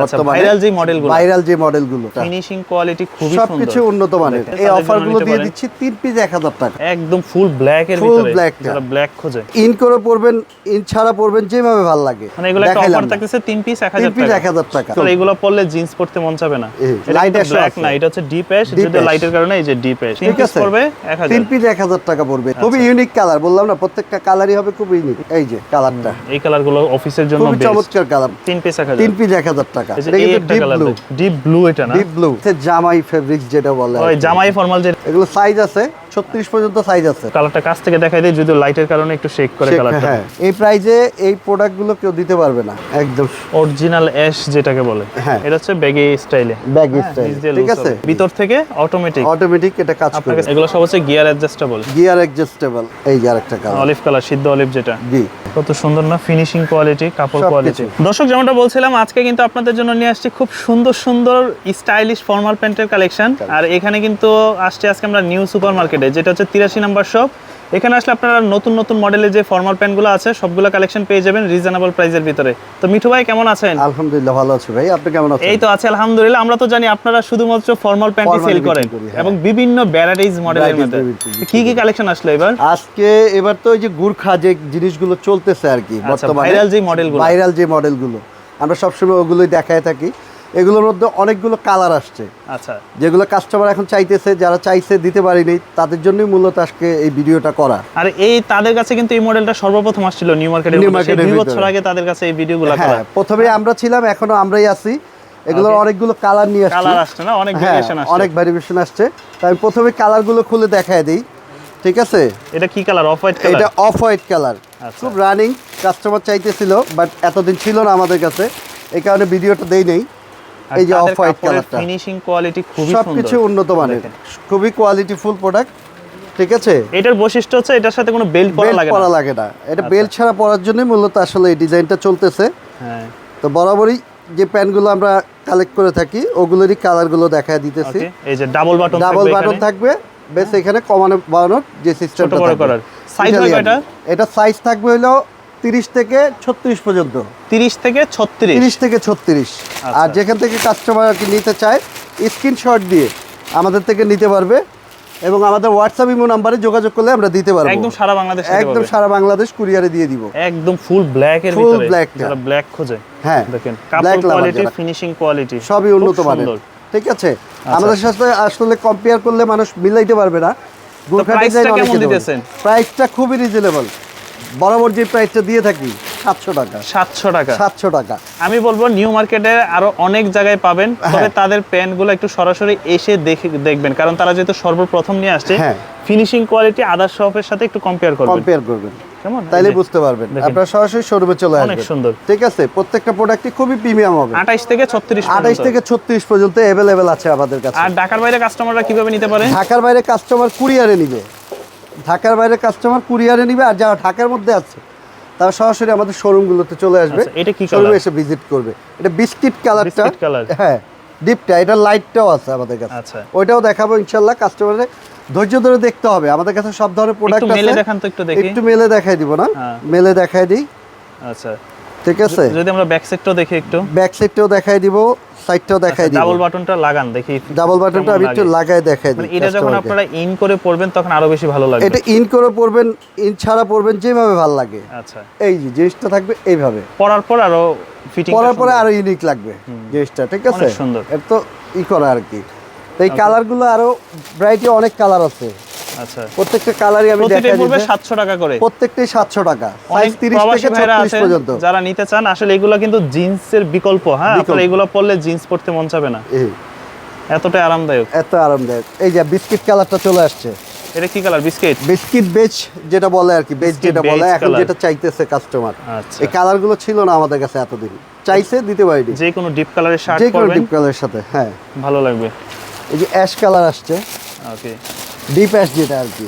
বর্তমানে viral যে মডেলগুলো। ভাইরাল যে মডেলগুলো ফিনিশিং কোয়ালিটি খুবই সুন্দর। সবকিছু উন্নত মানের। এই অফারগুলো দিয়ে দিচ্ছি তিন পিস এক হাজার টাকা। একদম ফুল ব্ল্যাক এর ভিতরে। যারা ব্ল্যাক খোঁজে। ইন করে পড়বেন ইন ছাড়া পড়বেন যেভাবে ভালো লাগে। মানে এগুলো একটা অফার থাকতেছে তিন পিস এক তিন হাজার পিস টাকা। এক হাজার টাকা। তাহলে এগুলো পরলে জিন্স পরতে মন চাবে না। এই, এটা ব্ল্যাক না এটা হচ্ছে ডিপ অ্যাশ ash। লাইটের কারণে এই যে ডিপ অ্যাশ পিস পড়বে এক হাজার। তিন পিস এক হাজার টাকা পড়বে খুবই ইউনিক কালার বললাম না প্রত্যেকটা কালারই হবে খুব ইউনিক এই যে কালারটা এই কালারগুলো অফিসের জন্য বেস্ট চমৎকার কালার তিন পিস এক হাজার। তিন পিস এক হাজার টাকা। এটা কিন্তু ডিপ ব্লু ডিপ ব্লু এটা না? ডিপ ব্লু জামাই ফেব্রিক্স যেটা বলে ওই জামাই ফর্মাল যে এগুলো সাইজ আছে। ছত্রিশ পর্যন্ত সাইজ আছে। কালারটা কাছ থেকে দেখাই দিই যদি লাইটের কারণে একটু শেক করে কালারটা হ্যাঁ। এই প্রাইজে এই প্রোডাক্টগুলো কেউ দিতে পারবে না একদম। অরিজিনাল অ্যাশ যেটাকে বলে হ্যাঁ। এটা হচ্ছে ব্যাগি স্টাইলে ব্যাগি স্টাইল ঠিক আছে? ভিতর থেকে অটোমেটিক অটোমেটিক এটা কাজ কাছে এগুলো সব হচ্ছে গিয়ার অ্যাডজাস্টেবল গিয়ার অ্যাডজাস্টেবল এই যে আরেকটা কালার অলিভ কালার সিদ্ধ অলিভ যেটা। জি। কত সুন্দর না ফিনিশিং কোয়ালিটি কাপড় কোয়ালিটি দর্শক যেমনটা বলছিলাম আজকে কিন্তু আপনাদের জন্য নিয়ে আসছি খুব সুন্দর সুন্দর স্টাইলিশ ফর্মাল প্যান্টের কালেকশন আর এখানে কিন্তু আসছে আজকে আমরা নিউ সুপার মার্কেটে যেটা হচ্ছে তিরাশি নাম্বার শপ এখানে আসলে আপনারা নতুন নতুন মডেলের যে ফর্মাল প্যান্টগুলো আছে সবগুলো কালেকশন পেয়ে যাবেন রিজনেবল প্রাইসের ভিতরে। তো মিঠু ভাই কেমন আছেন? আলহামদুলিল্লাহ ভালো আছি ভাই। আপনি কেমন আছেন? এই তো আছে আলহামদুলিল্লাহ। আমরা তো জানি আপনারা শুধুমাত্র ফর্মাল প্যান্টই সেল করেন হ্যাঁ। এবং বিভিন্ন ভ্যারাইটিজ মডেলের মধ্যে। কি কি কালেকশন আসলো এবার? আজকে এবার তো ওই যে গুর্খা যে জিনিসগুলো চলতেছে আর কি আচ্ছা, বর্তমানে viral যে মডেলগুলো। ভাইরাল যে মডেলগুলো আমরা সবসময় ওগুলোই দেখায় থাকি। এগুলোর মধ্যে অনেকগুলো কালার আসছে। আচ্ছা। যেগুলো কাস্টমার এখন চাইতেছে যারা চাইছে দিতে পারিনি তাদের জন্যই মূলত আজকে এই ভিডিওটা করা। আর এই তাদের কাছে কিন্তু এই মডেলটা সর্বপ্রথম আসছিল নিউ এর দুই বছর আগে তাদের কাছে এই ভিডিওগুলো করা। হ্যাঁ প্রথমে আমরা ছিলাম এখনও আমরাই আছি। এগুলোর অনেকগুলো কালার নিয়ে আসছি। কালার আসছে না? অনেক হ্যাঁ ভেরিয়েশন আসছে। অনেক ভ্যারিয়েশন আসছে। তাই আমি প্রথমে কালারগুলো খুলে দেখায় দিই। ঠিক আছে? এটা কি কালার অফ হোয়াইট কালার এটা অফ হোয়াইট কালার। খুব রানিং কাস্টমার চাইতেছিল বাট এতদিন ছিল না আমাদের কাছে। এই কারণে ভিডিওটা দেই নেই। এই যে অফ হোয়াইট কালারটা। ফিনিশিং কোয়ালিটি খুবই সবকিছু উন্নত মানের। খুবই কোয়ালিটি ফুল প্রোডাক্ট ঠিক আছে? এটার বৈশিষ্ট্য হচ্ছে এটার সাথে কোনো বেল্ট পরা লাগে পরা লাগে না। এটা আচ্ছা। বেল্ট ছাড়া পরার জন্য মূলত আসলে এই ডিজাইনটা চলতেছে। হ্যাঁ। তো বরাবরই যে প্যান্টগুলো আমরা কালেক্ট করে থাকি ওগুলোরই কালারগুলো দেখায় দিতেছি। এই যে ডাবল বাটন ডাবল বাটন থাকবে। বেশ এখানে কমানো বাড়ানোর যে সিস্টেমটা করার। সাইজ হয় কয়টা এটা? সাইজ থাকবে হলো তিরিশ থেকে ছত্রিশ পর্যন্ত। 30 থেকে 36 তিরিশ থেকে ছত্রিশ। আচ্ছা। আর যেখান থেকে কাস্টমার কি নিতে চায় স্ক্রিনশট দিয়ে আমাদের থেকে নিতে পারবে এবং আমাদের হোয়াটসঅ্যাপ ইমো নাম্বারে যোগাযোগ করলে আমরা দিতে পারব। একদম সারা বাংলাদেশ একদম সারা বাংলাদেশ কুরিয়ারে দিয়ে দিব। একদম ফুল ব্ল্যাক এর black টা। যারা ব্ল্যাক খোঁজে হ্যাঁ দেখেন কাপড় কোয়ালিটি ফিনিশিং কোয়ালিটি সবই উন্নত মানের। ঠিক আছে? আমাদের সাথে আসলে কম্পেয়ার করলে মানুষ মিলাইতে পারবে না? প্রাইসটা খুবই রিজনেবল বরাবর যে প্রাইসটা দিয়ে থাকি সাতশো টাকা। 700 টাকা। সাতশো টাকা। আমি বলব নিউ মার্কেটে আরও অনেক জায়গায় পাবেন তবে হ্যাঁ। তাদের প্যান্টগুলো একটু সরাসরি এসে দেখে দেখবেন। কারণ তারা যেহেতু সর্বপ্রথম নিয়ে আসছে। ফিনিশিং কোয়ালিটি আদার শপের সাথে একটু কম্পেয়ার করবেন। কম্পেয়ার করবেন। কেমন? তাইলে বুঝতে পারবেন। আপনারা সরাসরি শোরুমে চলে অনেক সুন্দর। ঠিক আছে? প্রত্যেকটা প্রোডাক্টই খুবই প্রিমিয়াম হবে। 28 থেকে 36 আঠাইশ পর্যন্ত। থেকে ছত্রিশ পর্যন্ত অ্যাভেলেবেল আছে আমাদের কাছে। আর ঢাকার বাইরে কাস্টমাররা কীভাবে নিতে পারে? ঢাকার বাইরে কাস্টমার কুরিয়ারে নিবে। ঢাকার বাইরে কাস্টমার কুরিয়ারে নিবে আর যারা ঢাকার মধ্যে আছে তারা সরাসরি আমাদের শোরুমগুলোতে চলে আসবে। আচ্ছা, এটা কি শোরুমে এসে ভিজিট করবে। এটা বিস্কিট কালারটা হ্যাঁ ডিপটা এটা লাইটটাও আছে আমাদের কাছে। আচ্ছা। ওইটাও দেখাবো ইনশাল্লাহ কাস্টমারে ধৈর্য ধরে দেখতে হবে। আমাদের কাছে সব ধরনের প্রোডাক্ট একটু আছে মেলে দেখান তো একটু দেখি। একটু মেলে দেখাই দিব না। হ্যাঁ। মেলে দেখাই দিই। আচ্ছা। ঠিক আছে? যদি আমরা ব্যাক সাইডটাও দেখি একটু। ব্যাক সাইডটাও দেখাই দিব। সাইডটাও দেখাই দিব। ডাবল বাটনটা লাগান দেখি ডাবল বাটনটা আমি একটু লাগে। লাগাই দেখাই মানে দিই এটা যখন আপনারা ইন করে পড়বেন তখন আরও বেশি ভালো লাগবে। এটা ইন করে পড়বেন ইন ছাড়া পড়বেন যেভাবে ভালো লাগে। আচ্ছা। এই যে জিনিসটা থাকবে এইভাবে। পরার পর আরও ফিটিং পরার পরে আরও ইউনিক লাগবে জিনিসটা ঠিক আছে? সুন্দর। এর তো ই করা আর কি। এই কালারগুলো আরও ভ্যারাইটি অনেক কালার আছে। আচ্ছা। প্রত্যেকটা কালারই আমি দেখাই পড়বে 700 টাকা করে। প্রত্যেকটাই সাতশো টাকা। সাইজ তিরিশ প্রবাসী থেকে ভাইরা ছত্রিশ আছেন পর্যন্ত। যারা নিতে চান আসলে এগুলো কিন্তু জিন্সের বিকল্প হ্যাঁ? আপনারা এগুলো পরলে জিন্স পরতে মন চাবে না। এই। এতটাই আরামদায়ক। এত আরামদায়ক। এই যে বিস্কিট কালারটা চলে আসছে। এটা কি কালার বিস্কিট? বিস্কিট বেজ যেটা বলে আর কি বেজ যেটা বলে এখন যেটা চাইতেছে কাস্টমার আচ্ছা। এই কালারগুলো ছিল না আমাদের কাছে এতদিন। চাইছে দিতে পারিনি। যে কোনো ডিপ কালারের শার্ট যে কোনো পরবেন। ডিপ কালারের সাথে হ্যাঁ। ভালো লাগবে। এই যে অ্যাশ কালার আসছে। ওকে ডিপ অ্যাশ যেটা আর কি।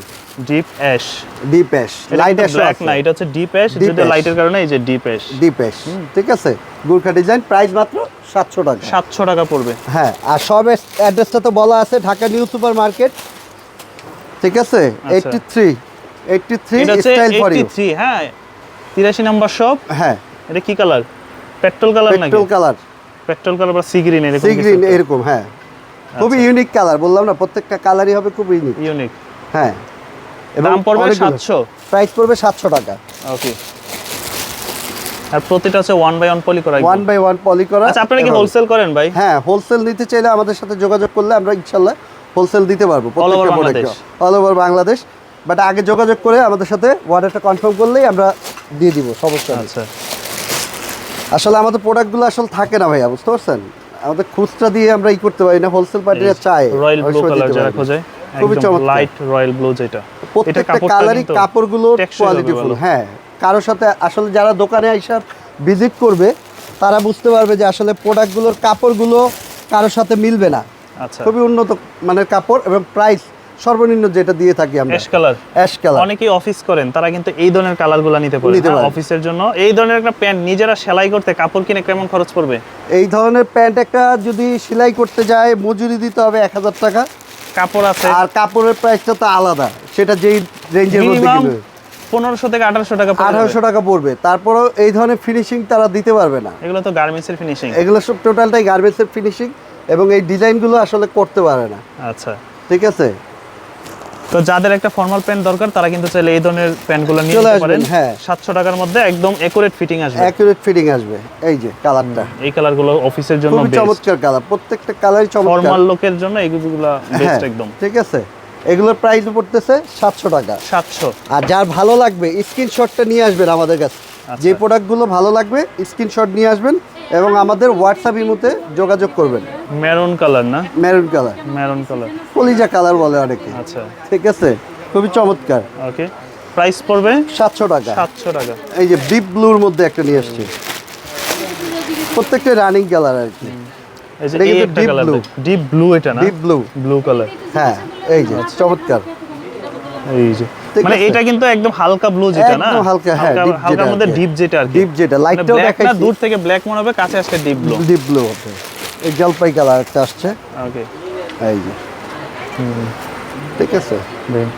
Deep ash deep ash light ash black না এটা হচ্ছে ডিপ অ্যাশ ash। লাইটের কারণে এই যে ডিপ অ্যাশ ডিপ অ্যাশ ঠিক আছে? গুরখা ডিজাইন প্রাইস মাত্র সাতশো টাকা। 700 টাকা পড়বে। হ্যাঁ আর সব অ্যাড্রেসটা তো বলা আছে ঢাকা নিউ সুপার মার্কেট ঠিক আছে? Eighty three eighty three style for you 83 হ্যাঁ। 83 নাম্বার শপ হ্যাঁ। এটা কি কালার পেট্রোল কালার নাকি? পেট্রোল কালার পেট্রোল কালার বা সি গ্রিন এরকম সি গ্রিন এরকম হ্যাঁ। খুবই ইউনিক কালার বললাম না প্রত্যেকটা কালারই হবে খুব ইউনিক ইউনিক হ্যাঁ। দাম পড়বে 700 প্রাইস পড়বে সাতশো টাকা। ওকে আর প্রতিটা হচ্ছে ওয়ান বাই ওয়ান পলি করা একদম। ওয়ান বাই ওয়ান পলি করা আচ্ছা আপনারা কি হোলসেল করেন ভাই? হ্যাঁ হোলসেল নিতে চাইলে আমাদের সাথে যোগাযোগ করলে আমরা ইনশাআল্লাহ হোলসেল দিতে পারব প্রত্যেকটা Bangladesh. Product all over Bangladesh but আগে যোগাযোগ করে আমাদের সাথে অর্ডারটা কনফার্ম করলেই আমরা দিয়ে দিব সমস্যা নেই। আচ্ছা। আসলে আমাদের প্রোডাক্টগুলো আসলে থাকে না ভাইয়া বুঝতে পারছেন? আমাদের খুচরা দিয়ে আমরা ই করতে পারি না হোলসেল পার্টিরা চায়। রয়্যাল ব্লু কালার যারা খোঁজে খুবই চমৎকার। লাইট রয়্যাল ব্লু যেটা। প্রত্যেকটা কালারই কাপড়গুলো কোয়ালিটিফুল হ্যাঁ কারোর সাথে আসলে যারা দোকানে আইসার ভিজিট করবে তারা বুঝতে পারবে যে আসলে প্রোডাক্টগুলোর কাপড়গুলো কারোর সাথে মিলবে না। আচ্ছা। খুবই উন্নত মানের কাপড় এবং প্রাইস সর্বনিম্ন যেটা দিয়ে থাকি আমরা। অ্যাশ কালার অ্যাশ কালার অনেকেই অফিস করেন তারা কিন্তু এই ধরনের কালারগুলো নিতে পারে। অফিসের জন্য। এই ধরনের একটা প্যান্ট নিজেরা সেলাই করতে কাপড় কিনে কেমন খরচ পড়বে? এই ধরনের প্যান্ট একটা যদি সেলাই করতে যায় মজুরি দিতে হবে এক হাজার টাকা। কাপড় আছে। আর কাপড়ের প্রাইসটা তো আলাদা। সেটা যেই রেঞ্জের মধ্যে কিনবে। পনেরোশো থেকে আঠারোশো টাকা আঠারোশো টাকা পড়বে। তারপরেও এই ধরনের ফিনিশিং তারা দিতে পারবে না। এগুলো তো গার্মেন্টসের ফিনিশিং এগুলো সব টোটালটাই গার্মেন্টসের ফিনিশিং এবং এই ডিজাইনগুলো আসলে করতে পারে না। আচ্ছা। ঠিক আছে? তো যাদের একটা ফর্মাল প্যান্ট দরকার তারা কিন্তু চাইলে এই ধরনের প্যান্টগুলো নিয়ে নিতে পারেন। হ্যাঁ। সাতশো টাকার মধ্যে একদম একুরেট ফিটিং আসবে। একুরেট ফিটিং আসবে এই যে কালারটা এই কালারগুলো অফিসের জন্য বেস্ট বেস্ট চমৎকার কালার প্রত্যেকটা কালারই চমৎকার। ফর্মাল লোকের জন্য এইগুলো হ্যাঁ বেস্ট একদম। ঠিক আছে। এগুলোর প্রাইস পড়তেছে সাতশো টাকা। সাতশো। আর যার ভালো লাগবে স্ক্রিনশটটা নিয়ে আসবেন আমাদের কাছে। যে প্রোডাক্টগুলো ভালো লাগবে স্ক্রিনশট নিয়ে আসবেন এবং আমাদের হোয়াটসঅ্যাপ ইমুতে যোগাযোগ করবেন। মেরুন কালার না? মেরুন কালার মেরুন কালার কলিজা কালার বলে অনেকে। আচ্ছা। ঠিক আছে? খুবই চমৎকার। ওকে প্রাইস পড়বে? সাতশো টাকা। সাতশো টাকা। এই যে ডিপ ব্লুর মধ্যে একটা নিয়ে আসছি। প্রত্যেকটা রানিং কালার আর কি। এই এটা কিন্তু কালার blue। ডিপ ব্লু এটা না? ডিপ ব্লু ব্লু কালার হ্যাঁ এই যে চমৎকার। এই যে। মানে এটা কিন্তু একদম হালকা ব্লু যেটা না? একদম হালকা, হ্যাঁ, হালকার মধ্যে ডিপ যেটা আর ডিপ যেটা লাইটটাও ব্ল্যাক না দেখাইছি। দূর থেকে ব্ল্যাক মনে হবে কাছে আসলে ডিপ ব্লু ডিপ ব্লু হবে। এই জলপাই কালার একটা আসছে। ওকে এই যে। ঠিক আছে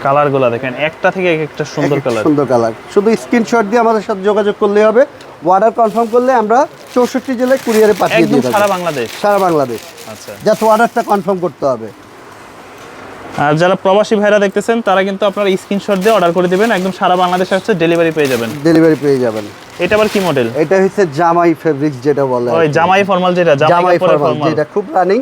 কালারগুলা দেখেন একটা থেকে এক একটা সুন্দর কালার সুন্দর কালার শুধু স্ক্রিনশট দিয়ে আমাদের সাথে যোগাযোগ করলেই হবে। অর্ডার কনফার্ম করলে আমরা চৌষট্টি জেলায় কুরিয়ারে পাঠিয়ে দিয়ে সারা বাংলাদেশ। সারা বাংলাদেশ। আচ্ছা। জাস্ট অর্ডারটা কনফার্ম করতে হবে। আর যারা প্রবাসী ভাইরা দেখতেছেন তারা কিন্তু আপনারা স্ক্রিনশট দিয়ে অর্ডার করে দিবেন। একদম সারা বাংলাদেশে হচ্ছে ডেলিভারি পেয়ে যাবেন। ডেলিভারি পেয়ে যাবেন। এটা আবার কি মডেল এটা হচ্ছে জামাই ফেব্রিক্স যেটা বলে ওই জামাই ফর্মাল যেটা জামাই ফরমাল যেটা খুব রানিং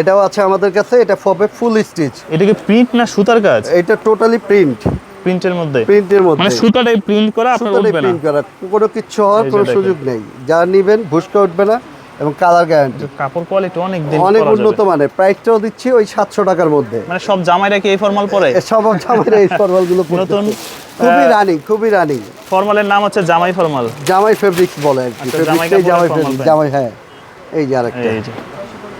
এটাও আছে আমাদের কাছে এটা ফবে ফুল স্টিচ এটা কি প্রিন্ট না সুতার কাজ? এটা টোটালি প্রিন্ট প্রিন্টের মধ্যে? প্রিন্টের মধ্যে। মানে সুতাটাই প্রিন্ট করা আপনার উঠবে না? প্রিন্ট করা। কোনো কিছু হওয়ার কোনো সুযোগ নেই। যা নিবেন ভুসকা উঠবে না। এবং কালার গ্যারান্টি। কাপড় কোয়ালিটি অনেক দিন অনেক উন্নত মানের। প্রাইসটাও দিচ্ছি ওই সাতশো টাকার মধ্যে। মানে সব জামাইরা কি এই ফর্মাল পরে? সব জামাইরা এই ফরমালগুলো নতুন, খুবই রানিং খুবই রানিং ফর্মালের নাম হচ্ছে জামাই ফর্মাল জামাই ফেব্রিক্স বলে আর কি। আচ্ছা, জামাই জামাই হ্যাঁ। এই যে আরেকটা। এই যে।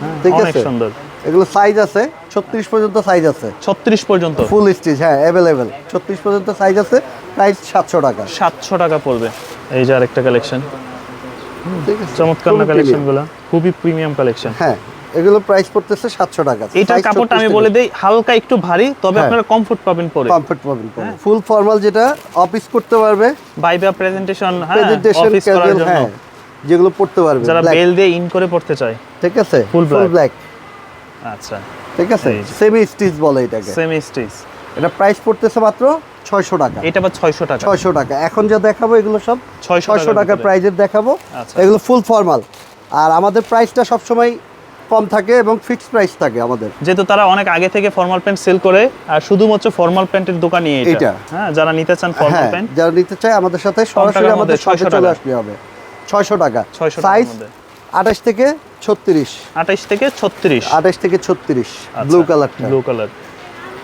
হ্যাঁ, ঠিক অনেক আছে। সুন্দর। এগুলো সাইজ আছে ছত্রিশ পর্যন্ত সাইজ আছে। ছত্রিশ পর্যন্ত? ফুল স্টিচ হ্যাঁ অ্যাভেলেবেল ছত্রিশ পর্যন্ত সাইজ আছে প্রাইস সাতশো টাকা। সাতশো টাকা পড়বে। এই যে আরেকটা কালেকশন চমৎকার না খুবই কালেকশন premium। খুবই প্রিমিয়াম কালেকশন হ্যাঁ এগুলো প্রাইস পড়তেছে সাতশো টাকা। এইটার কাপড়টা আমি বলে দেই হালকা একটু ভারী তবে হ্যাঁ। আপনারা কমফোর্ট পাবেন পরে। কমফর্ট পাবেন ফুল ফর্মাল যেটা অফিস করতে পারবে। বাইবা প্রেজেন্টেশন হ্যাঁ অফিস করার জন্য। হ্যাঁ যেগুলো পড়তে পারবে। যারা বেল দিয়ে ইন করে পড়তে চায়। ঠিক আছে? ফুল। ব্ল্যাক আচ্ছা। ঠিক আছে? সেমি স্টিচ বলে এটাকে। সেমি স্টিচ এটা প্রাইস পড়তেছে মাত্র ছয়শো টাকা। এটা বা ছয়শো টাকা। ছয়শো টাকা। এখন যা দেখাবো এগুলো সব ছয়শো টাকার। প্রাইজের দেখাবো। আচ্ছা। এগুলো ফুল ফর্মাল আর আমাদের প্রাইসটা সবসময় কম থাকে এবং ফিক্সড প্রাইস থাকে আমাদের। যেহেতু তারা অনেক আগে থেকে ফর্মাল প্যান্ট সেল করে আর শুধুমাত্র ফর্মাল প্যান্টের দোকানই এটা। হ্যাঁ যারা নিতে চান ফর্মাল প্যান্ট যারা নিতে চায় আমাদের সাথে সরাসরি আমাদের মধ্যে? 600 চলে টাকা? আসতে হবে। ছয়শো টাকা। 600 সাইজ মধ্যে। আঠাশ থেকে ছত্রিশ। আঠাইশ থেকে ছত্রিশ। আঠাশ থেকে ছত্রিশ। আচ্ছা। ব্লু কালারটা ব্লু কালার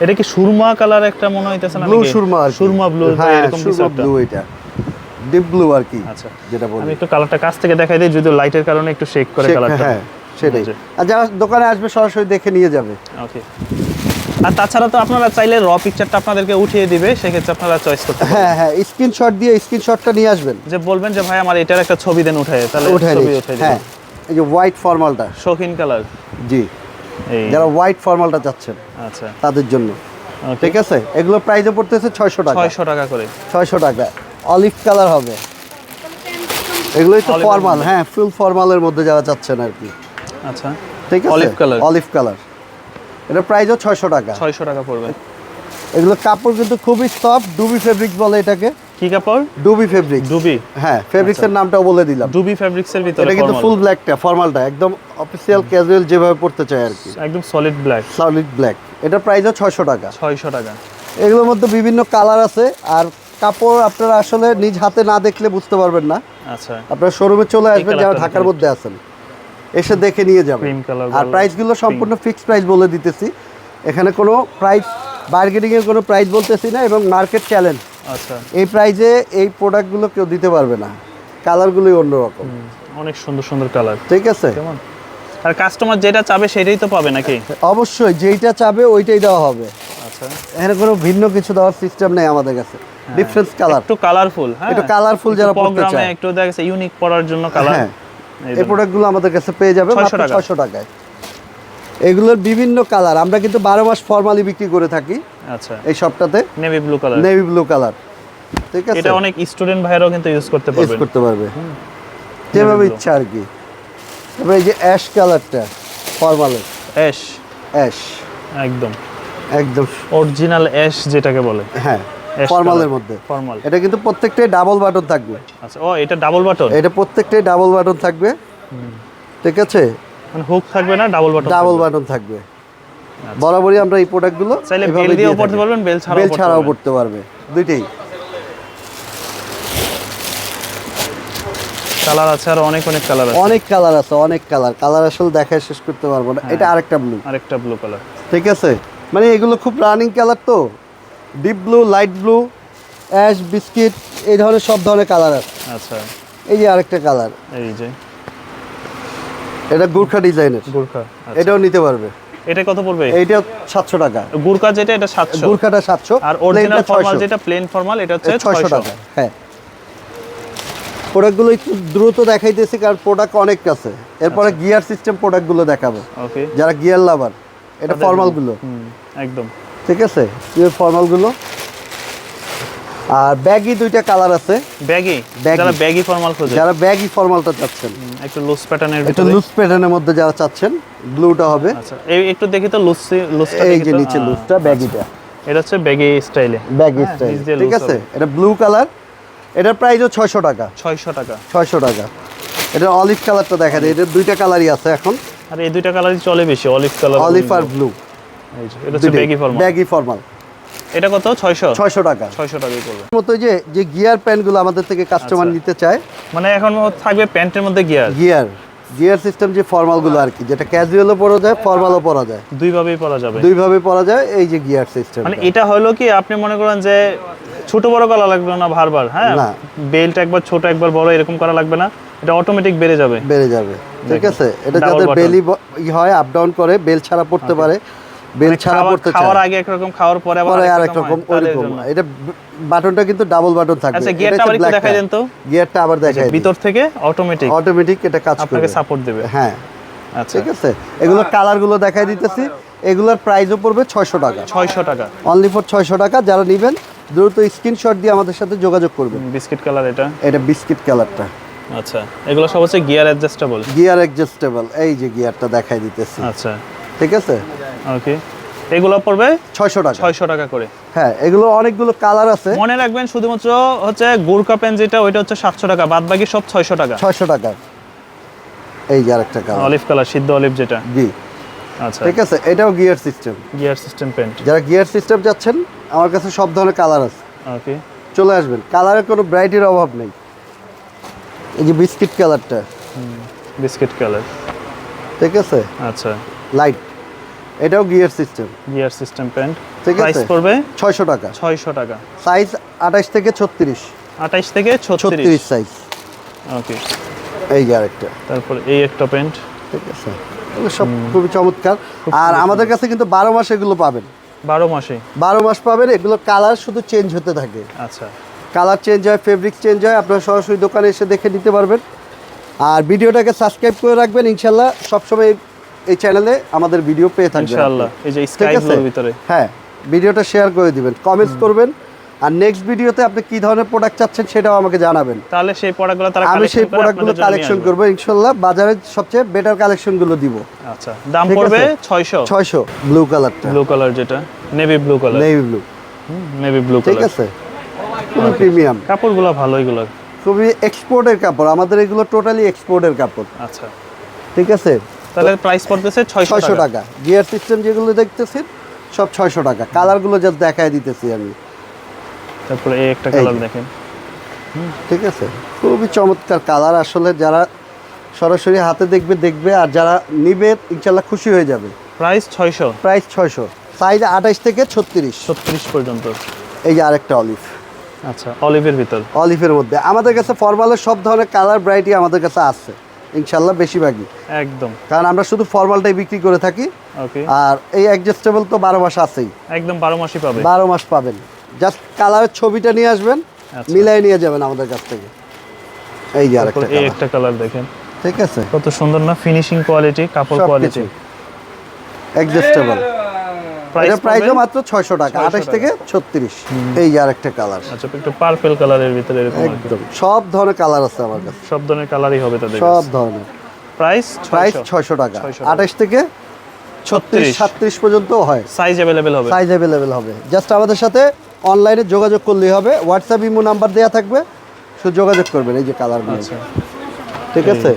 এটা কি সুরমা কালার একটা মনে হইতেছে না ব্লু সুরমা আর সুরমা ব্লু হ্যাঁ এরকম কিছু একটা। ব্লু এটা। ডিপ ব্লু আর কি আচ্ছা যেটা বলি। আমি একটু কালারটা কাছ থেকে দেখাই দিই যদি লাইটের কারণে একটু শেক করে কালারটা হ্যাঁ সেটাই। আর যারা দোকানে আসবে সরাসরি দেখে নিয়ে যাবে। ওকে আর তাছাড়া তো আপনারা চাইলে র পিকচারটা আপনাদেরকে উঠিয়ে দিবে সেক্ষেত্রে আপনারা চয়েস করতে পারেন হ্যাঁ হ্যাঁ স্ক্রিনশট দিয়ে স্ক্রিনশটটা নিয়ে আসবেন। যে বলবেন যে ভাই আমার এটার একটা ছবি দেন উঠায়। তাহলে ছবি নিই উঠে হ্যাঁ এই যে হোয়াইট ফর্মালটা শৌখিন কালার জি। যারা হোয়াইট ফর্মালটা চাচ্ছেন আচ্ছা। তাদের জন্য। ঠিক আছে? এগুলো প্রাইসে পড়তেছে ছয়শো টাকা। ছয়শো টাকা করে। ছয়শো টাকা। অলিভ কালার হবে। এগুলোই তো ফর্মাল হ্যাঁ ফুল ফর্মালের মধ্যে যারা চাচ্ছেন আর কি। আচ্ছা। ঠিক আছে? অলিভ কালার অলিভ কালার এটা প্রাইসও ছয়শো টাকা। ছয়শো টাকা পড়বে। এগুলো কাপড় কিন্তু খুবই সফট ডুবি ফেব্রিক বলে এটাকে। কি কাপড়? ডুবি ফেব্রিক ডুবি হ্যাঁ ফেব্রিক্সের নামটাও বলে দিলাম। ডুবি ফ্যাব্রিক্সের ভিতরে এটা কিন্তু। ফুল ব্ল্যাকটা ফর্মালটা একদম অফিসিয়াল ক্যাজুয়াল যেভাবে পড়তে চাই আর কি। একদম সলিড ব্ল্যাক সলিড ব্ল্যাক এটা প্রাইসও ছয়শো টাকা। ছয়শো টাকা। এগুলোর মধ্যে বিভিন্ন কালার আছে আর কাপড় আপনারা আসলে নিজ হাতে না দেখলে বুঝতে পারবেন না। আচ্ছা। আপনারা শোরুমে চলে আসবেন যারা ঢাকার মধ্যে আছেন। এসে দেখে নিয়ে যাবেন। আর বলো, প্রাইসগুলো সম্পূর্ণ ফিক্সড প্রাইস বলে দিতেছি। এখানে কোনো প্রাইস বার্গেনিং এর কোনো প্রাইস বলতেছি না এবং মার্কেট চ্যালেঞ্জ আচ্ছা। এই প্রাইজে এই প্রোডাক্টগুলো কেউ দিতে পারবে না। কালারগুলোই অন্যরকম। অনেক সুন্দর সুন্দর কালার ঠিক আছে? কেমন? আর কাস্টমার যেটা চাবে সেটাই তো পাবে নাকি? অবশ্যই যেইটা চাবে ওইটাই দেওয়া হবে। আচ্ছা। এখানে কোনো ভিন্ন কিছু দেওয়ার সিস্টেম নেই আমাদের কাছে। ডিফারেন্স কালার একটু কালারফুল হ্যাঁ। একটু কালারফুল যারা পড়তে চায়। একটু দেখা গেছে ইউনিক পড়ার জন্য কালার হ্যাঁ। এই প্রোডাক্টগুলো আমাদের কাছে পেয়ে যাবে 600 মাত্র টাকা। ছশো টাকায়। এগুলোর বিভিন্ন কালার। আমরা কিন্তু বারো মাস ফর্মালি বিক্রি করে থাকি আচ্ছা। এই সবটাতে। Navy blue colour navy blue colour ঠিক আছে? এটা অনেক স্টুডেন্ট ভাইরাও কিন্তু ইউজ করতে পারবে ইউজ করতে পারবে। যেভাবে। ইচ্ছা আর কি। তারপরে এই যে অ্যাশ কালারটা ফর্মালের অ্যাশ অ্যাশ একদম। একদম। অরিজিনাল অ্যাশ যেটাকে বলে। হ্যাঁ ফর্মালের মধ্যে। ফর্মাল এটা কিন্তু প্রত্যেকটাই ডাবল বাটন থাকবে। আচ্ছা ও এটা ডাবল বাটন এটা প্রত্যেকটাই ডাবল বাটন থাকবে। ঠিক আছে? মানে হুক থাকবে না ডাবল বাটন ডাবল বাটন থাকবে। বরাবরই আমরা এই প্রোডাক্টগুলো চাইলে বেল দিয়েও পড়তে পারবেন বেল ছাড়াও বেল ছাড়াও পড়তে পারবে। দুইটাই। কালার আছে আর অনেক অনেক কালার আছে। অনেক কালার আছে অনেক কালার কালার আসলে দেখায় শেষ করতে পারব না। এটা আরেকটা ব্লু আরেকটা ব্লু কালার ঠিক আছে? মানে এগুলো খুব রানিং কালার তো। Deep blue light blue ash biscuit এই ধরনের সব ধরনের কালার আছে। আচ্ছা। এই যে আরেকটা কালার এই যে। এটা গুর্খা ডিজাইনের। গুরখা আচ্ছা। এটাও নিতে পারবে। এটা কত পড়বে? এইটা সাতশো টাকা। গুরকা যেটা এটা সাতশো। গুর্খাটা সাতশো আর অরিজিনাল ফর্মাল যেটা প্লেন ফর্মাল এটা হচ্ছে ছয়শো ছয়শো। টাকা হ্যাঁ। প্রোডাক্টগুলো একটু দ্রুত দেখাইতেছি কারণ প্রোডাক্ট অনেক আছে। এরপরে আচ্ছা। গিয়ার সিস্টেম প্রোডাক্টগুলো দেখাবো। ওকে। যারা গিয়ার লাভার এটা ফর্মালগুলো। হুম একদম। ঠিক আছে? পিওর ফর্মালগুলো। আর ব্যাগি দুইটা কালার আছে। ব্যাগি। যারা ব্যাগি ফর্মাল খোঁজে। যারা ব্যাগি ফর্মালটা চাচ্ছেন। একটু লুজ প্যাটার্নের একটু লুজ প্যাটার্নের মধ্যে যারা চাচ্ছেন ব্লুটা হবে। আচ্ছা এই একটু দেখি তো লুজ লুজটা এই যে নিচে লুজটা ব্যাগিটা। এটা হচ্ছে ব্যাগি স্টাইলে। ব্যাগি হ্যাঁ, স্টাইল। ঠিক আছে? এটা ব্লু কালার এটার প্রাইসও ছয়শো টাকা। ছয়শো টাকা। ছয়শো টাকা। এটা অলিভ কালারটা দেখা যায় এটা দুইটা কালারই আছে এখন। আর এই দুইটা কালারই চলে বেশি অলিভ কালার অলিভ আর ব্লু এটা হচ্ছে ব্যাগি ফর্মাল। Baggy formal. এটা কত? ছয়শো? ছয়শো টাকা। ছয়শো টাকাই পড়বে। মতো যে যে গিয়ার প্যান্টগুলো আমাদের থেকে কাস্টমার আচ্ছা। নিতে চায়। মানে এখন থাকবে প্যান্টের মধ্যে গিয়ার গিয়ার গিয়ার সিস্টেম যে ফর্মালগুলো আর কি যেটা ক্যাজুয়ালও পরা যায় ফর্মালও পরা যায়। দুইভাবেই পরা যাবে। পরা যায় এই যে গিয়ার সিস্টেম মানে এটা হলো কি আপনি মনে করেন যে ছোট বড় করা লাগবে না বারবার হ্যাঁ? না। বেল্ট একবার ছোট একবার বড় এরকম করা লাগবে না। এটা অটোমেটিক বেড়ে যাবে। বেড়ে যাবে। ঠিক আছে? এটা যাদের বেলি হয় আপ ডাউন করে বেল ছাড়া পড়তে পারে বেল ছাড়া পড়তে খাওয়ার আগে একরকম খাওয়ার পরে আবার আরেক রকম ওইরকম এটা বাটনটা কিন্তু ডাবল বাটন থাকবে। আচ্ছা গিয়ারটা আবার একটু দেখাই দেন তো। গিয়ারটা আবার দেখাই ভিতর থেকে অটোমেটিক অটোমেটিক এটা কাজ আপনাকে সাপোর্ট দেবে। হ্যাঁ। আচ্ছা। ঠিক আছে? এগুলোর কালারগুলো দেখাই দিতেছি। এগুলোর প্রাইসও পড়বে ছয়শো টাকা। ছয়শো টাকা। অনলি ফর ছয়শো টাকা। যারা নেবেন দ্রুত স্ক্রিনশট দিয়ে আমাদের সাথে যোগাযোগ করবেন। বিস্কিট কালার এটা? এটা বিস্কিট কালারটা আচ্ছা। এগুলো সব হচ্ছে গিয়ার অ্যাডজাস্টেবল গিয়ার অ্যাডজাস্টেবল এই যে গিয়ারটা দেখাই দিতেছি। আচ্ছা। ঠিক আছে? ওকে এগুলো পড়বে ছয়শো টাকা। ছয়শো টাকা করে। হ্যাঁ এগুলো অনেকগুলো কালার আছে। মনে রাখবেন শুধুমাত্র হচ্ছে গুরকা পেন যেটা ওইটা হচ্ছে সাতশো টাকা বাদ বাকি সব ছয়শো টাকা। ছয়শো টাকা। এই যে আরেকটা কালার অলিভ কালার সিদ্ধ অলিভ যেটা। জি। আচ্ছা। ঠিক আছে এটাও gear system gear system pant যারা গিয়ার সিস্টেম যাচ্ছেন আমার কাছে সব ধরনের কালার আছে। ওকে চলে আসবেন। কালারের কোনো ব্রাইটের অভাব নেই। এই যে বিস্কিট কালারটা বিস্কিট কালার ঠিক আছে? আচ্ছা। লাইট এটাও gear system gear system pant ঠিক প্রাইস আছে। পড়বে ছয়শো টাকা। ছয়শো টাকা। সাইজ আঠাশ থেকে ছত্রিশ। আঠাইশ থেকে ছত্রিশ। ছত্রিশ সাইজ ওকে এই যে আরেকটা তারপর এই একটা প্যান্ট ঠিক আছে? সব খুবই চমৎকার। আর আমাদের কাছে কিন্তু বারো মাস এগুলো পাবেন। বারো মাসে? বারো মাস পাবেন এগুলো কালার শুধু চেঞ্জ হতে থাকে। আচ্ছা। কালার চেঞ্জ হয় ফেব্রিক চেঞ্জ হয় আপনারা সরাসরি দোকানে এসে দেখে নিতে পারবেন। আর ভিডিওটাকে সাবস্ক্রাইব করে রাখবেন ইনশাল্লাহ সবসময় এই- চ্যানেলে আমাদের ভিডিও পেয়ে থাকবেন ইনশাআল্লাহ এই যে স্কাই ব্লুর ভিতরে। হ্যাঁ ভিডিওটা শেয়ার করে দিবেন কমেন্টস করবেন। আর নেক্সট ভিডিওতে আপনি কি ধরনের প্রোডাক্ট চাচ্ছেন সেটাও আমাকে জানাবেন। তাহলে সেই প্রোডাক্টগুলো তারা আমি সেই প্রোডাক্টগুলো কালেকশন। করব ইনশাল্লাহ বাজারে সবচেয়ে বেটার কালেকশনগুলো দিব। আচ্ছা দাম পড়বে আছে। ছয়শো। ছয়শো ব্লু কালারটা ব্লু কালার যেটা navy blue colour navy blue navy blue ঠিক আছে? খুবই প্রিমিয়াম কাপড়গুলো ভালো এগুলো খুবই এক্সপোর্টের কাপড়। আমাদের এগুলো টোটালি এক্সপোর্টের কাপড়। আচ্ছা। ঠিক আছে? তাহলে প্রাইস পড়তেছে ছয়শো ছয়শো টাকা। টাকা। গিয়ার সিস্টেম যেগুলো দেখতেছেন সব ছয়শো টাকা। কালারগুলো যা দেখায় দিতেছি আমি। তারপরে এই একটা কালার। দেখেন। ঠিক আছে। খুবই চমৎকার কালার আসলে যারা সরাসরি হাতে দেখবে দেখবে আর যারা নিবে ইনশাল্লাহ খুশি হয়ে যাবে। প্রাইস ছয়শো। প্রাইস ছয়শো। সাইজ আঠাইশ থেকে ছত্রিশ। ছত্রিশ পর্যন্ত। এই যে আরেকটা অলিভ আচ্ছা অলিভের ভিতর। অলিভের মধ্যে। আমাদের কাছে ফরমালের সব ধরনের কালার ভ্যারাইটি আমাদের কাছে আছে। ইনশাল্লাহ বেশিরভাগই। একদম। কারণ আমরা শুধু ফর্মালটাই বিক্রি করে থাকি। ওকে। আর এই অ্যাডজাস্টেবল তো বারো মাস আছেই। একদম বারো মাসই পাবেন। বারো মাস পাবেন। জাস্ট কালারের ছবিটা নিয়ে আসবেন আচ্ছা। মিলাই নিয়ে যাবেন আমাদের কাছ থেকে। এই যে আরেকটা এই একটা কালার দেখেন। ঠিক আছে? কত সুন্দর না ফিনিশিং কোয়ালিটি কাপড় কোয়ালিটি অ্যাডজাস্টেবল এটা প্রাইসও মাত্র ছয়শো টাকা 600 আঠাশ থেকে ছত্রিশ। এই যে আরেকটা কালার আচ্ছা একটু পার্পল কালারের ভিতরে এরকম একদম। সব ধরনের কালার আছে আমার কাছে। সব ধরনের কালারই হবে তাদের সব ধরনের। প্রাইস প্রাইস ছয়শো টাকা। 600 টাকা। আঠাশ থেকে ছত্রিশ 36 সাতত্রিশ পর্যন্ত হয়। সাইজ অ্যাভেলেবেল হবে। সাইজ অ্যাভেলেবেল হবে। জাস্ট আমাদের সাথে অনলাইনে যোগাযোগ করলেই হবে। হোয়াটসঅ্যাপ ইমো নাম্বার দেওয়া থাকবে। শুধু যোগাযোগ করবেন এই যে কালারগুলো আচ্ছা। ঠিক আছে?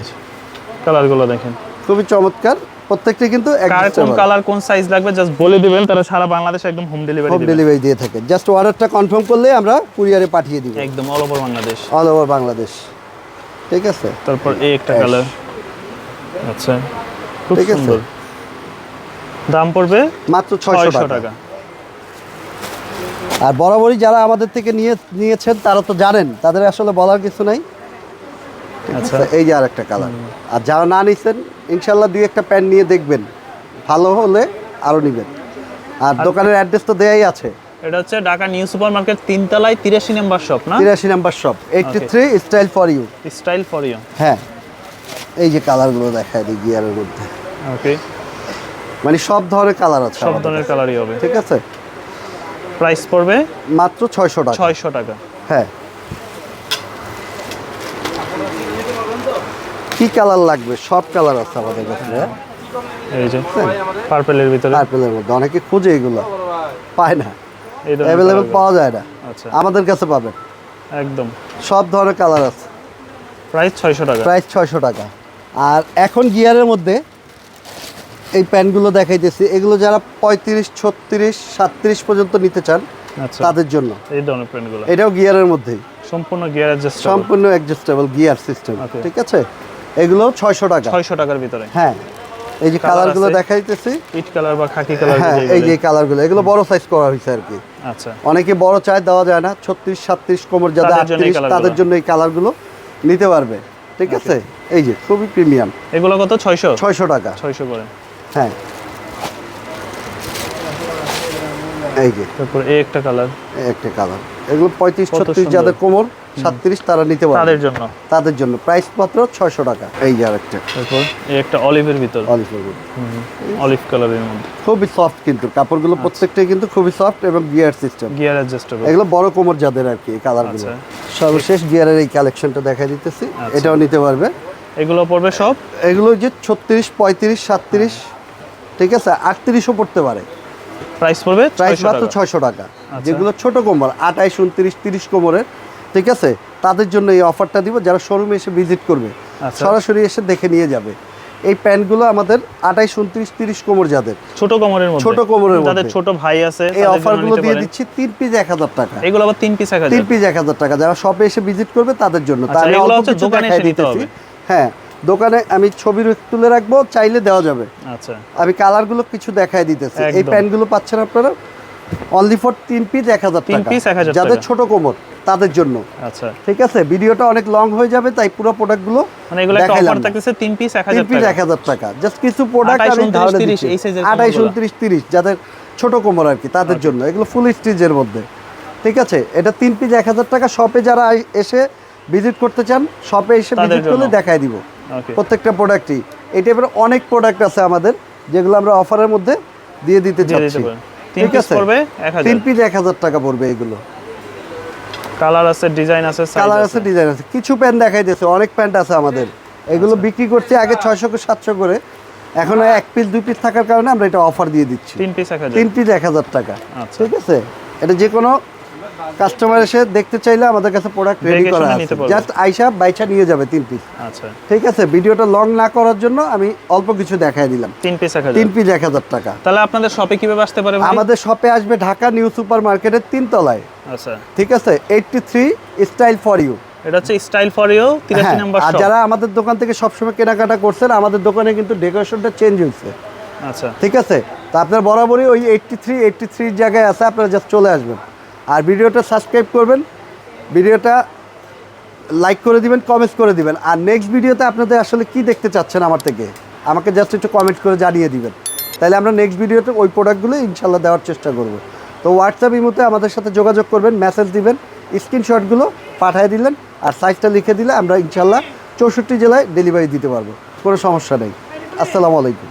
কালারগুলো দেখেন। খুবই চমৎকার। প্রত্যেকটি কিন্তু কার কোন কালার কোন সাইজ লাগবে জাস্ট বলে দিবেন তারা সারা বাংলাদেশে একদম হোম ডেলিভারি হোম ডেলিভারি দিয়ে থাকে। জাস্ট অর্ডারটা কনফার্ম করলে আমরা কুরিয়ারে পাঠিয়ে দিব। একদম all over Bangladesh. All over Bangladesh. ঠিক আছে? তারপর এই একটা কালার আচ্ছা খুব সুন্দর। দাম পড়বে? মাত্র ছয়শো ছয়শো টাকা। টাকা। আর বরাবরই যারা আমাদের থেকে নিয়ে নিয়েছেন তারা তো জানেন তাদের আসলে বলার কিছু নাই? এই যে আর একটা কালার আর যারা না নিছেন ইনশাল্লাহ দুই একটা প্যান্ট নিয়ে দেখবেন। ভালো হলে আরও নেবেন। আর দোকানের অ্যাড্রেস তো দেয়াই আছে। এটা হচ্ছে ঢাকা নিউ সুপার মার্কেট তিনতলায় তিরাশি নাম্বার শপ না? তিরাশি number shop eighty three style for you style for you হ্যাঁ। এই যে কালারগুলো দেখায় দিই গিয়ারের মধ্যে। ওকে মানে সব ধরনের কালার আছে সব ধরনের কালারই হবে। ঠিক আছে? প্রাইস পড়বে মাত্র ছয়শো টাকা। ছয়শো টাকা। হ্যাঁ। কি কালার লাগবে? সব কালার আছে আমাদের কাছে? এই যে পার্পেলের ভিতরে? পার্পেলের মধ্যে। অনেকে খুঁজে এগুলো। পায় না। অ্যাভেলেবেল পাওয়া যায় না। আচ্ছা। আমাদের কাছে পাবেন। একদম। সব ধরনের কালার আছে। প্রাইস ছয়শো টাকা। প্রাইস ছয়শো টাকা। আর এখন গিয়ারের মধ্যে এই প্যান্টগুলো দেখাইতেছি। এগুলো যারা পঁয়ত্রিশ ছত্রিশ সাতত্রিশ পর্যন্ত নিতে চান আচ্ছা। তাদের জন্য। এই ধরনের প্যান্টগুলো। এটাও গিয়ারের মধ্যেই। সম্পূর্ণ গিয়ার সম্পূর্ণ অ্যাডজাস্টেবল গিয়ার সিস্টেম. ঠিক আছে? এগুলো ছয়শো টাকা। ছয়শো টাকার ভিতরে। হ্যাঁ এই যে কালারগুলো দেখাইতেছি। ইট কালার বা খাকি কালার হ্যাঁ এই যে কালারগুলো এগুলো বড় সাইজ করা হয়েছে আর কি। আচ্ছা। অনেকে বড় চায় দেওয়া যায় না। ছত্রিশ সাতত্রিশ কোমর যাদের তাদের জন্য এই আটত্রিশ colourগুলো। তাদের জন্য এই কালারগুলো নিতে পারবে। ঠিক আছে? এই যে খুবই প্রিমিয়াম এগুলো কত? ছয়শো? ছয়শো টাকা। ছয়শো করে। হ্যাঁ। এই যে। তারপর এই একটা কালার এই একটা কালার এগুলো পঁয়ত্রিশ ছত্রিশ যাদের কোমর সাতত্রিশ তারা নিতে পারবে। তাদের জন্য। তাদের জন্য। প্রাইস মাত্র ছয়শো টাকা। এই যে আরেকটা। তারপর এই একটা অলিভের ভিতর। অলিভ অলিভ কালারের মধ্যে। খুবই সফট কিন্তু। কাপড়গুলো আচ্ছা। প্রত্যেকটাই কিন্তু খুবই সফট এবং গিয়ার সিস্টেম। Gear adjustable. এগুলো বড় কোমর যাদের আর কি এই কালারগুলো। আচ্ছা। সর্বশেষ গিয়ারের এই কালেকশনটা দেখা দিতেছি। আচ্ছা। এটাও নিতে পারবে। এগুলো পড়বে সব? এগুলো যে ছত্রিশ পঁয়ত্রিশ সাতত্রিশ ঠিক আছে? আটত্রিশও পড়তে পারে। প্রাইস পড়বে প্রাইস মাত্র ছয়শো টাকা। আচ্ছা। যেগুলো ছোট কোমর আঠাইশ উনত্রিশ তিরিশ কোমরের ঠিক আছে? তাদের জন্য এই অফারটা দিব যারা শোরুমে এসে ভিজিট করবে। আচ্ছা। সরাসরি এসে দেখে নিয়ে যাবে। এই প্যান্টগুলো আমাদের আঠাইশ উনত্রিশ তিরিশ কোমর যাদের। ছোট কোমরের ছোট কোমরের যাদের। ছোট ভাই আছে এই অফারগুলো দিয়ে দিচ্ছি তিন পিস এক হাজার টাকা। এগুলো আবার তিন পিস এক তিন পিস এক হাজার টাকা। যারা শপে এসে ভিজিট করবে তাদের জন্য। আচ্ছা, তাহলে অল্প কিছু দেখাই দিতেছি। হবে। হ্যাঁ। দোকানে আমি ছবি তুলে রাখব চাইলে দেওয়া যাবে। আচ্ছা। আমি কালারগুলো কিছু দেখাই দিতেছি। এই। প্যান্টগুলো পাচ্ছেন আপনারা? অনলি ফর তিন পিস এক হাজার তিন টাকা। piece 1000 যাদের ছোট কোমর তাদের জন্য। আচ্ছা। ঠিক আছে? ভিডিওটা অনেক লং হয়ে যাবে তাই পুরো প্রোডাক্টগুলো মানে এগুলো একটা অফার থাকতেছে তিন পিস এক হাজার পিস টাকা। এক হাজার টাকা। জাস্ট কিছু প্রোডাক্ট 28, আমি 29, ধারণা দিচ্ছি। এই size-এর আঠাইশ কোমরগুলো। উনত্রিশ তিরিশ যাদের ছোট কোমর আর কি তাদের। জন্য। এগুলো ফুল স্টিচের মধ্যে। ঠিক আছে? এটা তিন পিস এক হাজার টাকা। শপে যারা এসে ভিজিট করতে চান শপে এসে ভিজিট করলে। দেখাই দিব। প্রত্যেকটা প্রোডাক্টই এই টাইপের অনেক প্রোডাক্ট আছে আমাদের যেগুলো আমরা অফারের মধ্যে দিয়ে দিতে চাচ্ছি। ঠিক আছে? তিন পিস এক হাজার টাকা পড়বে এগুলো। কালার আছে ডিজাইন আছে কালার আছে। ডিজাইন আছে। কিছু প্যান্ট দেখাই দিয়েছে অনেক প্যান্ট আছে আমাদের। এগুলো আচ্ছা। বিক্রি করছি আগে ছয়শো করে সাতশো করে। এখন এক পিস দুই পিস থাকার কারণে আমরা এটা অফার দিয়ে দিচ্ছি। তিন পিস এক তিন পিস এক হাজার টাকা। আচ্ছা। ঠিক আছে? এটা যে কোনো কাস্টমার এসে দেখতে চাইলে আমাদের কাছে প্রোডাক্ট রেডি করা আছে। জাস্ট আইসা বাইচা নিয়ে যাবে তিন পিস আচ্ছা। ঠিক আছে? ভিডিওটা লং না করার জন্য আমি অল্প কিছু দেখাই দিলাম। তিন পিস তিন পিস এক হাজার টাকা। তাহলে আপনাদের শপে কীভাবে আসতে পারে আমাদের শপে আসবে ঢাকা নিউ সুপার মার্কেটের তিন তলায়। আচ্ছা। ঠিক আছে? Eighty three style for you এটা হচ্ছে স্টাইল ফর ইউ তিরাশি নাম্বার আর যারা আমাদের দোকান থেকে সবসময় কেনাকাটা করছেন আমাদের দোকানে কিন্তু ডেকোরেশনটা চেঞ্জ হয়েছে। আচ্ছা। ঠিক আছে? তা আপনার বরাবরই ওই এইটটি থ্রি এইটটি থ্রির জায়গায় আছে আপনারা জাস্ট চলে আসবেন। আর ভিডিওটা সাবস্ক্রাইব করবেন, ভিডিওটা লাইক করে দিবেন কমেন্টস করে দিবেন। আর নেক্সট ভিডিওতে আপনাদের আসলে কি দেখতে চাচ্ছেন আমার থেকে, আমাকে জাস্ট একটু কমেন্ট করে জানিয়ে দিবেন। তাহলে আমরা নেক্সট ভিডিওতে ওই প্রোডাক্টগুলো ইনশাল্লাহ দেওয়ার চেষ্টা করব। তো হোয়াটসঅ্যাপ ইমোতে আমাদের সাথে যোগাযোগ করবেন মেসেজ দিবেন স্ক্রিনশটগুলো পাঠিয়ে দিলেন, আর সাইজটা লিখে দিলে আমরা ইনশাল্লাহ চৌষট্টি জেলায় ডেলিভারি দিতে পারব, কোনো সমস্যা নেই। আসসালামু আলাইকুম।